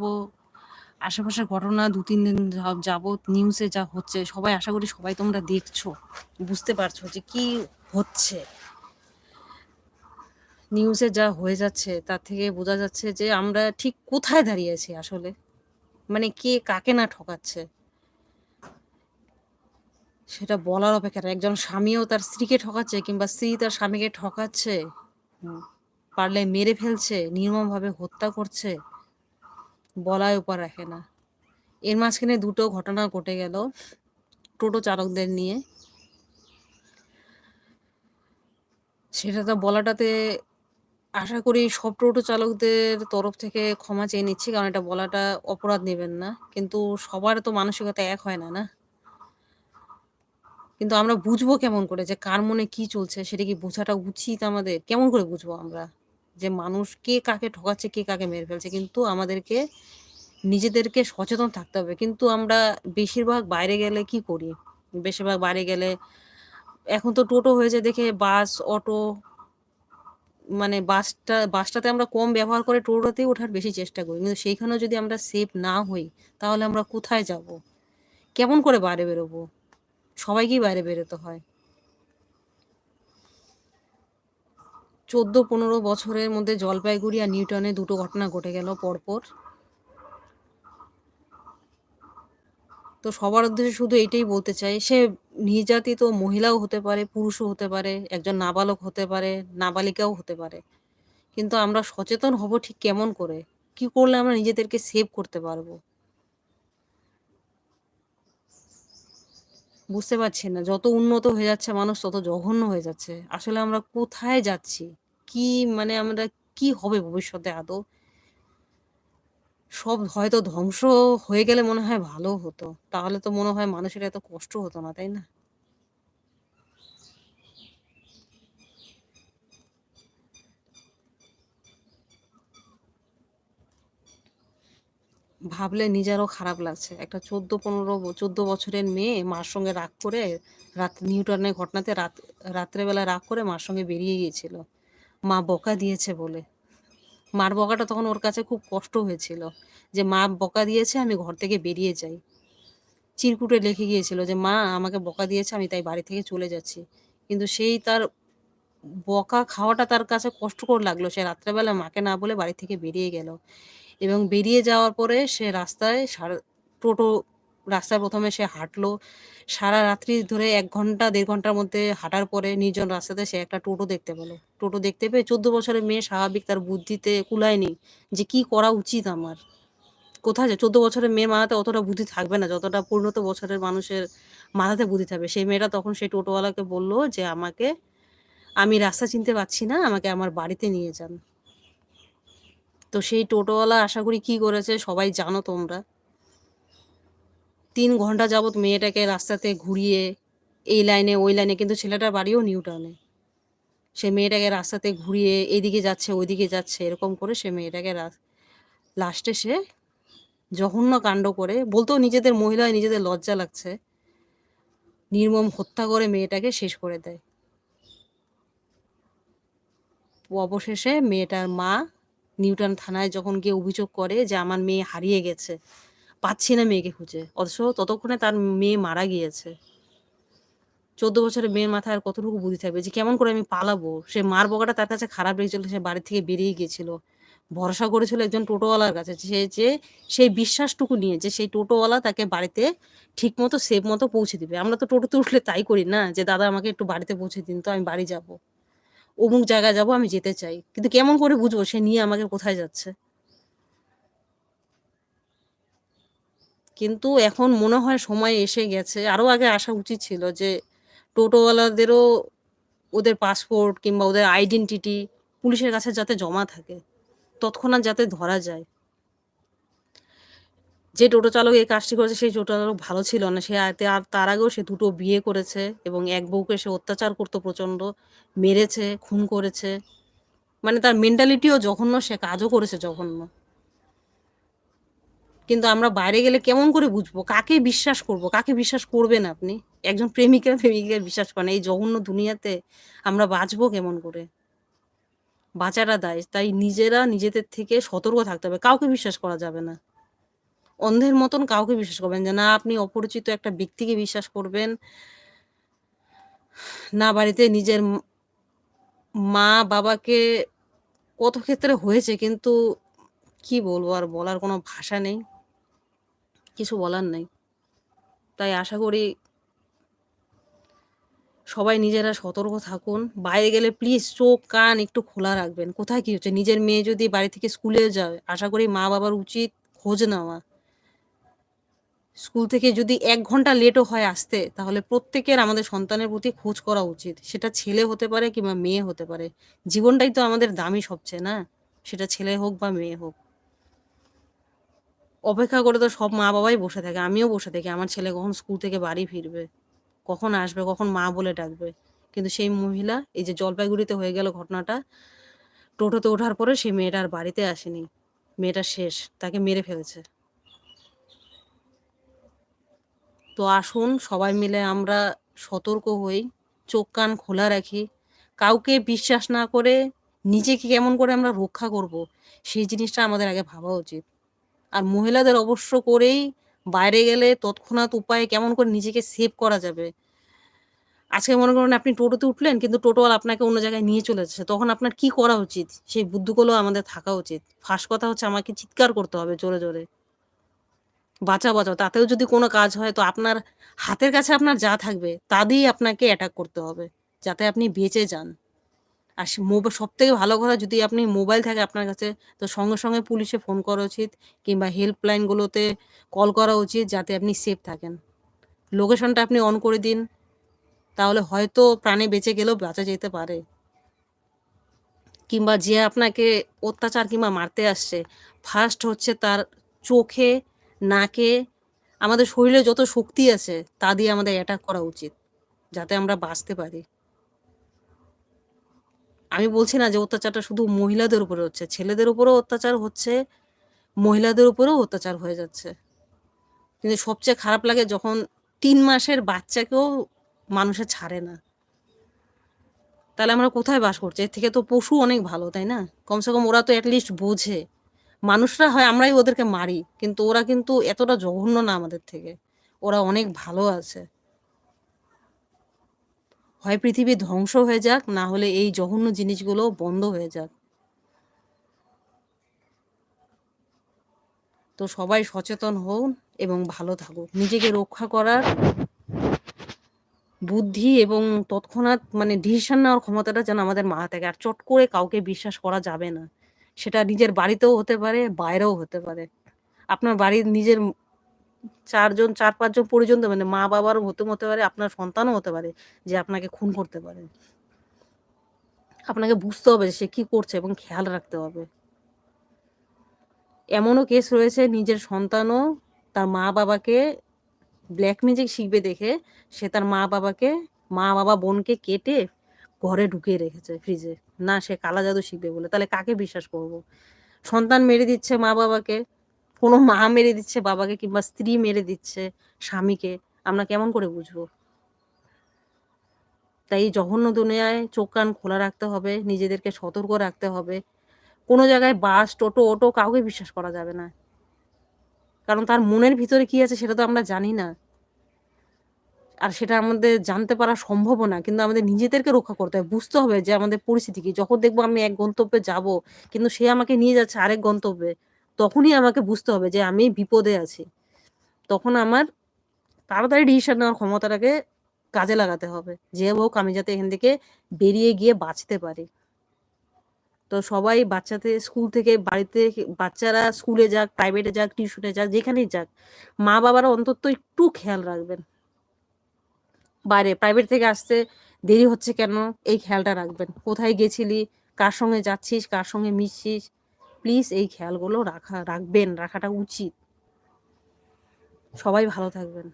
করব, আশেপাশের ঘটনা দু, তিন দিন যা- যাবৎ নিউজে যা হচ্ছে, সবাই আশা করি সবাই তোমরা দেখছ, বুঝতে পারছ যে কি হচ্ছে। নিউজে যা হয়ে যাচ্ছে, তার থেকে বোঝা যাচ্ছে যে আমরা ঠিক কোথায় দাঁড়িয়ে আছি আসলে। মানে কে কাকে না ঠকাচ্ছে। সেটা বলার অপেক্ষা। একজন স্বামীও তার স্ত্রীকে ঠকাচ্ছে কিংবা স্ত্রী তার স্বামীকে ঠকাচ্ছে। পারলে মেরে ফেলছে, নির্মমভাবে হত্যা করছে। বলায় উপর রাখে না। এর মাঝখানে দুটো ঘটনা ঘটে গেল, টোটো চালকদের নিয়ে। সেটা তো বলাটাতে আশা করি সব টোটো চালকদের তরফ থেকে ক্ষমা চেয়ে নিচ্ছি, কারণ এটা বলাটা অপরাধ নেবেন না। কিন্তু সবার তো মানসিকতা এক হয় না না? কিন্তু আমরা বুঝব কেমন করে যে কার মনে কি চলছে, সেটা কি বোঝাটা উচিত আমাদের? কেমন করে বুঝব আমরা? যে মানুষ কে কাকে ঠকাচ্ছে, কে কাকে মেরে ফেলছে, কিন্তু আমাদেরকে নিজেদেরকে সচেতন থাকতে হবে। কিন্তু আমরা বেশিরভাগ বাইরে গেলে কি করি? বেশিরভাগ বাইরে গেলে এখন তো টোটো হয়েছে দেখে বাস, অটো মানে বাসটা, বাসটাতে আমরা কম ব্যবহার করে টোটোতেই ওঠার বেশি চেষ্টা করি। কিন্তু সেইখানেও যদি আমরা সেফ না হই, তাহলে আমরা কোথায় যাব? কেমন করে বাইরে বেরোবো? সবাইকেই বাইরে বেরোতে হয়। চোদ্দ পনেরো বছরের মধ্যে জলপাইগুড়ি আর নিউটনে দুটো ঘটনা ঘটে গেল পরপর। তো সবার উদ্দেশ্যে শুধু এটাই বলতে চাই, সে নির্যাতিত মহিলাও হতে পারে, পুরুষও হতে পারে, একজন নাবালক হতে পারে, নাবালিকাও হতে পারে। কিন্তু আমরা সচেতন হব ঠিক কেমন করে? কি করলে আমরা নিজেদেরকে সেভ করতে পারব? বুঝতে পারছি না, যত উন্নত হয়ে যাচ্ছে মানুষ, তত জঘন্য হয়ে যাচ্ছে। আসলে আমরা কোথায় যাচ্ছি? কি মানে আমরা কি হবে ভবিষ্যতে আদৌ? সব হয়তো ধ্বংস হয়ে গেলে মনে হয় ভালো হতো। তাহলে তো মনে হয় মানুষের এত কষ্ট হতো না, তাই না? ভাবলে নিজেরও খারাপ লাগছে। একটা চোদ্দ পনেরো চোদ্দ বছরের মেয়ে মার সঙ্গে রাগ করে রাত, নিউটনের ঘটনাতে রাত রাত্রেবেলা রাগ করে মার সঙ্গে বেরিয়ে গিয়েছিল। মা বকা দিয়েছে বলে। মার বকাটা তখন ওর কাছে খুব কষ্ট হয়েছিল যে, মা বকা দিয়েছে, আমি ঘর থেকে বেরিয়ে যাই। চিরকুটে লিখে গিয়েছিল যে, মা, আমাকে বকা দিয়েছে, আমি তাই বাড়ি থেকে চলে যাচ্ছি। কিন্তু সেই তার বকা খাওয়াটা তার কাছে কষ্টকর লাগল। সে রাত্রেবেলা মাকে না বলে বাড়ি থেকে বেরিয়ে গেল এবং বেরিয়ে যাওয়ার পরে সে রাস্তায় সারা টোটো রাস্তায় প্রথমে সে হাঁটলো। সারা রাত্রি ধরে এক ঘণ্টা, দেড় ঘণ্টার মধ্যে হাঁটার পরে নির্জন রাস্তাতে সে একটা টোটো দেখতে পেল। টোটো দেখতে পেয়ে চোদ্দ বছরের মেয়ে স্বাভাবিক তার বুদ্ধিতে কুলায়নি যে কি করা উচিত আমার। কোথায় যায়? চোদ্দ বছরের মেয়ে মাথাতে অতটা বুদ্ধি থাকবে না। যতটা পরিণত বছরের মানুষের মাথাতে বুদ্ধি থাকবে। সেই মেয়েটা তখন সেই টোটোওয়ালাকে বলল যে, আমাকে, আমি রাস্তা চিনতে পারছি না, আমাকে আমার বাড়িতে নিয়ে যান। তো সেই টোটোওয়ালা আশা করি কি করেছে? সবাই জানো তোমরা। তিন ঘণ্টা যাবত মেয়েটাকে রাস্তাতে ঘুরিয়ে এই লাইনে, ওই লাইনে, কিন্তু ছেলেটার বাড়িও নিউ সে মেয়েটাকে রাস্তাতে ঘুরিয়ে এদিকে যাচ্ছে, ওইদিকে যাচ্ছে, এরকম করে সে মেয়েটাকে লাস্টে সে জঘন্য কাণ্ড করে, বলতেও নিজেদের মহিলায় নিজেদের লজ্জা লাগছে, নির্মম হত্যা করে মেয়েটাকে শেষ করে দেয়। অবশেষে মেয়েটার মা নিউটন থানায় যখন গিয়ে অভিযোগ করে যে আমার মেয়ে হারিয়ে গেছে পাচ্ছি না মেয়েকে খুঁজে। অথচ ততক্ষণে তার মেয়ে মারা গিয়েছে। চোদ্দ বছরের মেয়ের মাথায় আর কতটুকু বুদ্ধি থাকবে? যে কেমন করে আমি পালাবো? সে মার বকাটা তার কাছে খারাপ লেগেছিল, সে বাড়ি থেকে বেরিয়ে গিয়েছিল। ভরসা করেছিল একজন টোটোওয়ালার কাছে সে যে সেই বিশ্বাসটুকু নিয়ে, যে সেই টোটোওয়ালা তাকে বাড়িতে ঠিক মতো সেফ মতো পৌঁছে দিবে। আমরা তো টোটোতে উঠলে তাই করি না, যে দাদা আমাকে একটু বাড়িতে পৌঁছে দিন তো আমি বাড়ি যাব। অমুক জায়গায় যাব, আমি যেতে চাই। কিন্তু কেমন করে বুঝব সে নিয়ে আমাকে কোথায় যাচ্ছে? কিন্তু এখন মনে হয় সময় এসে গেছে। আরও আগে আসা উচিত ছিল যে টোটোওয়ালাদেরও ওদের পাসপোর্ট কিংবা ওদের আইডেন্টিটি পুলিশের কাছে যাতে জমা থাকে, তৎক্ষণাৎ যাতে ধরা যায়। যে টোটো চালক এই কাজটি করেছে, সেই টোটো চালক ভালো ছিল না। সে আর তার আগেও সে দুটো বিয়ে করেছে এবং এক বউকে সে অত্যাচার করতো প্রচণ্ড, মেরেছে, খুন করেছে। মানে তার মেন্টালিটিও জঘন্য, সে কাজও করেছে জঘন্য। কিন্তু আমরা বাইরে গেলে কেমন করে বুঝব? কাকে বিশ্বাস করব? কাকে বিশ্বাস করবেন আপনি? একজন প্রেমিকা প্রেমিকা বিশ্বাস করেন। এই জঘন্য দুনিয়াতে আমরা বাঁচবো কেমন করে? বাঁচাটা দায় তাই নিজেরা নিজেদের থেকে সতর্ক থাকতে হবে। কাউকে বিশ্বাস করা যাবে না। অন্ধের মতন কাউকে বিশ্বাস করবেন যে, না, আপনি অপরিচিত একটা ব্যক্তিকে বিশ্বাস করবেন। না, বাড়িতে নিজের মা বাবাকে কত ক্ষেত্রে হয়েছে, কিন্তু কি বলব আর বলার কোনো ভাষা নেই। কিছু বলার নেই। তাই আশা করি সবাই নিজেরা সতর্ক থাকুন। বাইরে গেলে প্লিজ চোখ কান একটু খোলা রাখবেন। কোথায় কি হচ্ছে? নিজের মেয়ে যদি বাড়ি থেকে স্কুলে যায়, আশা করি মা-বাবার উচিত খোঁজ নেওয়া। স্কুল থেকে যদি এক ঘণ্টা লেটও হয় আসতে, তাহলে প্রত্যেকের আমাদের সন্তানের প্রতি খোঁজ করা উচিত। সেটা ছেলে হতে পারে কিংবা মেয়ে হতে পারে। জীবনটাই তো আমাদের দামি সবচেয়ে, না? সেটা ছেলে হোক বা মেয়ে হোক। অপেক্ষা করে তো সব মা-বাবাই বসে থাকে। আমিও বসে থাকি। আমার ছেলে কখন স্কুল থেকে বাড়ি ফিরবে? কখন আসবে? কখন মা বলে ডাকবে? কিন্তু সেই মহিলা এই যে জলপাইগুড়িতে হয়ে গেল ঘটনাটা, টোটোতে ওঠার পরে সেই মেয়েটা আর বাড়িতে আসেনি। মেয়েটা শেষ। তাকে মেরে ফেলেছে। তো আসুন সবাই মিলে আমরা সতর্ক হই, চোখ কান খোলা রাখি। কাউকে বিশ্বাস না করে নিজেকে কেমন করে আমরা রক্ষা করব, সেই জিনিসটা আমাদের আগে ভাবা উচিত। আর মহিলাদের অবশ্য করেই বাইরে গেলে তৎক্ষণাৎ উপায়ে কেমন করে নিজেকে সেভ করা যাবে। আজকে মনে করুন আপনি টোটোতে উঠলেন কিন্তু টোটোওয়ালা আপনাকে অন্য জায়গায় নিয়ে চলে যাচ্ছে। তখন আপনার কি করা উচিত? সেই বুদ্ধিগুলো আমাদের থাকা উচিত। ফার্স্ট কথা হচ্ছে আমাকে চিৎকার করতে হবে জোরে, জোরে। বাঁচাও, বাঁচাও। তাতেও যদি কোনো কাজ হয় তো আপনার হাতের কাছে আপনার যা থাকবে তা দিয়েই আপনাকে অ্যাটাক করতে হবে। যাতে আপনি বেঁচে যান। আর সে মোবা সবথেকে ভালো কথা যদি আপনি মোবাইল থাকে আপনার কাছে তো সঙ্গে, সঙ্গে পুলিশে ফোন করা উচিত কিংবা হেল্পলাইনগুলোতে কল করা উচিত যাতে আপনি সেফ থাকেন। লোকেশনটা আপনি অন করে দিন। তাহলে হয়তো প্রাণে বেঁচে গেলেও বাঁচা যেতে পারে। কিংবা যে আপনাকে অত্যাচার কিংবা মারতে আসছে, ফার্স্ট হচ্ছে তার চোখে, নাকে, আমাদের শরীরে যত শক্তি আছে তা দিয়ে আমাদের অ্যাটাক করা উচিত। যাতে আমরা বাঁচতে পারি। আমি বলছি না যে অত্যাচারটা শুধু মহিলাদের উপরে হচ্ছে। ছেলেদের উপরেও অত্যাচার হচ্ছে, মহিলাদের উপরেও অত্যাচার হয়ে যাচ্ছে। কিন্তু সবচেয়ে খারাপ লাগে যখন তিন মাসের বাচ্চাকেও মানুষে ছাড়ে না। তাহলে আমরা কোথায় বাস করছি? এর থেকে তো পশু অনেক ভালো, তাই না? কমসে কম ওরা তো এট লিস্ট বোঝে। মানুষরা হয় আমরাই ওদেরকে মারি। কিন্তু ওরা কিন্তু এতটা জঘন্য না আমাদের থেকে। ওরা অনেক ভালো আছে। হয় পৃথিবী ধ্বংস হয়ে যাক, না হলে এই জঘন্য জিনিসগুলো বন্ধ হয়ে যাক। তো সবাই সচেতন হন এবং ভালো থাকুক। নিজেকে রক্ষা করার বুদ্ধি এবং তৎক্ষণাৎ মানে ডিসিশন নেওয়ার ক্ষমতাটা যেন আমাদের মাথায় থাকে। আর চট করে কাউকে বিশ্বাস করা যাবে না। সেটা নিজের বাড়িতেও হতে পারে, বাইরেও হতে পারে। আপনার বাড়ির নিজের ৪ জন ৪-৫ জন পরিজন মানে মা-বাবারও হতে হতে পারে, আপনার সন্তানও হতে পারে যে আপনাকে খুন করতে পারে। আপনাকে বুঝতে হবে সে কি করছে এবং খেয়াল রাখতে হবে। এমনও কেস রয়েছে নিজের সন্তানও তার মা-বাবাকে ব্ল্যাক ম্যাজিক শিখবে দেখে সে তার মা-বাবাকে মা-বাবা বোনকে কেটে ঘরে ঢুকিয়ে রেখেছে ফ্রিজে। না সে কালা জাদু শিখবে বলে। তাহলে কাকে বিশ্বাস করব? সন্তান মেরে দিচ্ছে মা-বাবাকে, কোনো মা মেরে দিচ্ছে বাবাকে কিংবা স্ত্রী মেরে দিচ্ছে স্বামীকে। আমরা কেমন করে বুঝব? তাই জঘন্য দুনিয়ায় চোখ কান খোলা রাখতে হবে, নিজেদেরকে সতর্ক রাখতে হবে। কোনো জায়গায় বাস, টোটো, অটো কাউকে বিশ্বাস করা যাবে না। কারণ তার মনের ভিতরে কি আছে সেটা তো আমরা জানি না। আর সেটা আমাদের জানতে পারা সম্ভবও না। কিন্তু আমাদের নিজেদেরকে রক্ষা করতে হবে। বুঝতে হবে যে আমাদের পরিস্থিতি কি। যখন দেখব আমি এক গন্তব্যে যাব, কিন্তু সে আমাকে নিয়ে যাচ্ছে আরেক গন্তব্যে, তখনই আমাকে বুঝতে হবে যে আমি বিপদে আছি। তখন আমার তাড়াতাড়ি ডিসিশন নেওয়ার ক্ষমতাটাকে কাজে লাগাতে হবে। যে হোক আমি যাতে এখান থেকে বেরিয়ে গিয়ে বাঁচতে পারি। তো সবাই বাচ্চাদের স্কুল থেকে বাড়িতে বাচ্চারা স্কুলে যাক, প্রাইভেটে যাক, টিউশনে যাক, যেখানেই যাক, মা-বাবারা অন্তত একটু খেয়াল রাখবেন। বাইরে প্রাইভেট থেকে আসতে দেরি হচ্ছে কেন? এই খেয়ালটা রাখবেন। কোথায় গেছিলি? কার সঙ্গে যাচ্ছিস? কার সঙ্গে মিশছিস? প্লিজ এই খেয়ালগুলো রাখা রাখবেন, রাখাটা উচিত। সবাই ভালো থাকবেন।